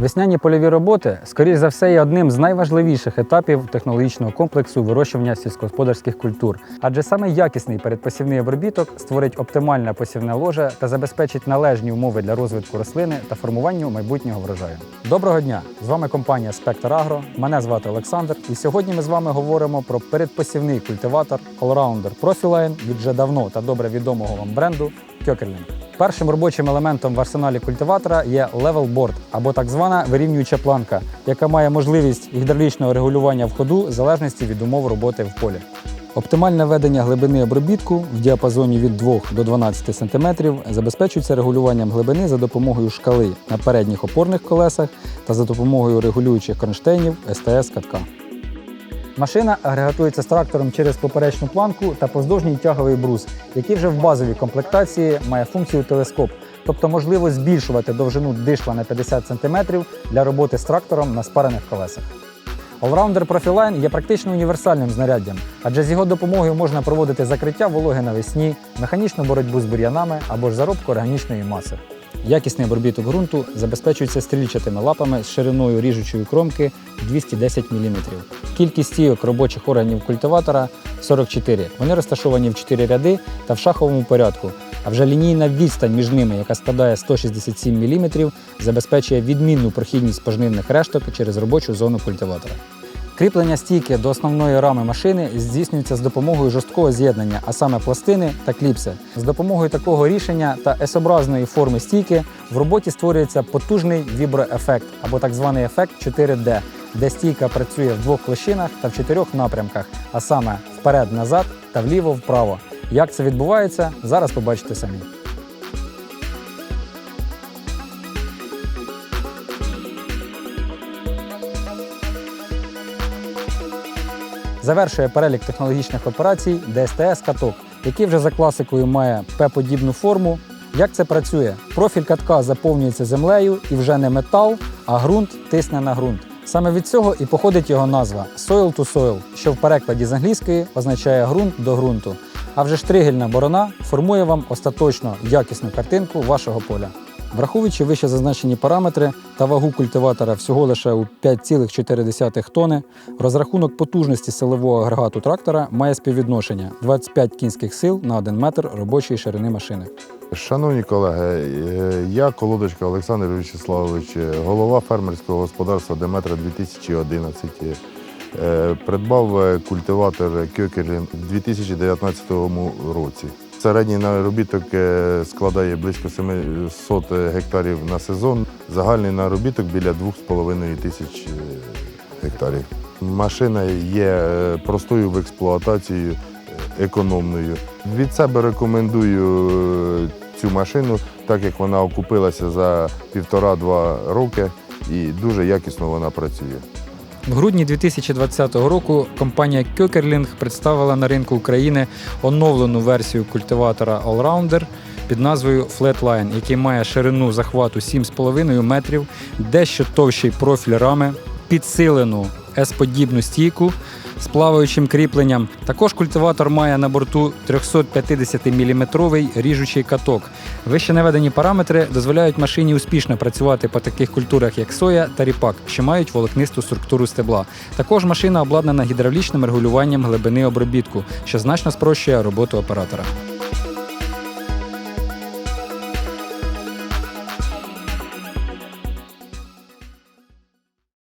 Весняні польові роботи, скоріш за все, є одним з найважливіших етапів технологічного комплексу вирощування сільськогосподарських культур, адже саме якісний передпосівний обробіток створить оптимальне посівне ложе та забезпечить належні умови для розвитку рослини та формуванню майбутнього врожаю. Доброго дня! З вами компанія Спектр Агро. Мене звати Олександр, і сьогодні ми з вами говоримо про передпосівний культиватор Allrounder Profiline від вже давно та добре відомого вам бренду Кьокерлінг. Першим робочим елементом в арсеналі культиватора є board, або так звана вирівнююча планка, яка має можливість гідравлічного регулювання в ходу в залежності від умов роботи в полі. Оптимальне ведення глибини обробітку в діапазоні від 2 до 12 см забезпечується регулюванням глибини за допомогою шкали на передніх опорних колесах та за допомогою регулюючих кронштейнів СТС катка. Машина агрегатується з трактором через поперечну планку та поздовжній тяговий брус, який вже в базовій комплектації має функцію телескоп, тобто можливо збільшувати довжину дишла на 50 см для роботи з трактором на спарених колесах. Allrounder Profiline є практично універсальним знаряддям, адже з його допомогою можна проводити закриття вологи навесні, механічну боротьбу з бур'янами або ж заробку органічної маси. Якісний обробіток ґрунту забезпечується стрільчатими лапами з шириною ріжучої кромки 210 мм. Кількість стійок робочих органів культиватора 44. Вони розташовані в 4 ряди та в шаховому порядку. А вже лінійна відстань між ними, яка складає 167 мм, забезпечує відмінну прохідність пожнивних решток через робочу зону культиватора. Кріплення стійки до основної рами машини здійснюється з допомогою жорсткого з'єднання, а саме пластини та кліпси. З допомогою такого рішення та S-образної форми стійки в роботі створюється потужний віброефект або так званий ефект 4D, де стійка працює в двох площинах та в чотирьох напрямках, а саме вперед-назад та вліво-вправо. Як це відбувається, зараз побачите самі. Завершує перелік технологічних операцій ДСТС каток, який вже за класикою має П-подібну форму. Як це працює? Профіль катка заповнюється землею і вже не метал, а ґрунт тисне на ґрунт. Саме від цього і походить його назва soil to soil, що в перекладі з англійської означає ґрунт до ґрунту. А вже штригельна борона формує вам остаточно якісну картинку вашого поля. Враховуючи вище зазначені параметри та вагу культиватора всього лише у 5,4 тонни, розрахунок потужності силового агрегату трактора має співвідношення 25 кінських сил на 1 метр робочої ширини машини. Шановні колеги, е, я Колодочка Олександр Вячеславович, е, голова фермерського господарства Деметра 2011. Е, Придбав культиватор Кьокерлін у 2019 році. Середній наробіток е, складає близько 700 гектарів на сезон. Загальний наробіток біля 2,5 тисяч е, гектарів. Машина є е, простою в експлуатації, е, економною. Від себе рекомендую е, цю машину, так як вона окупилася за півтора-два роки і дуже якісно вона працює. В грудні 2020 року компанія Кьокерлінг представила на ринку України оновлену версію культиватора Allrounder під назвою Flatline, який має ширину захвату 7,5 метрів, дещо товщий профіль рами, підсилену S-подібну стійку з плаваючим кріпленням. Також культиватор має на борту 350-мм ріжучий каток. Вище наведені параметри дозволяють машині успішно працювати по таких культурах, як соя та ріпак, що мають волокнисту структуру стебла. Також машина обладнана гідравлічним регулюванням глибини обробітку, що значно спрощує роботу оператора.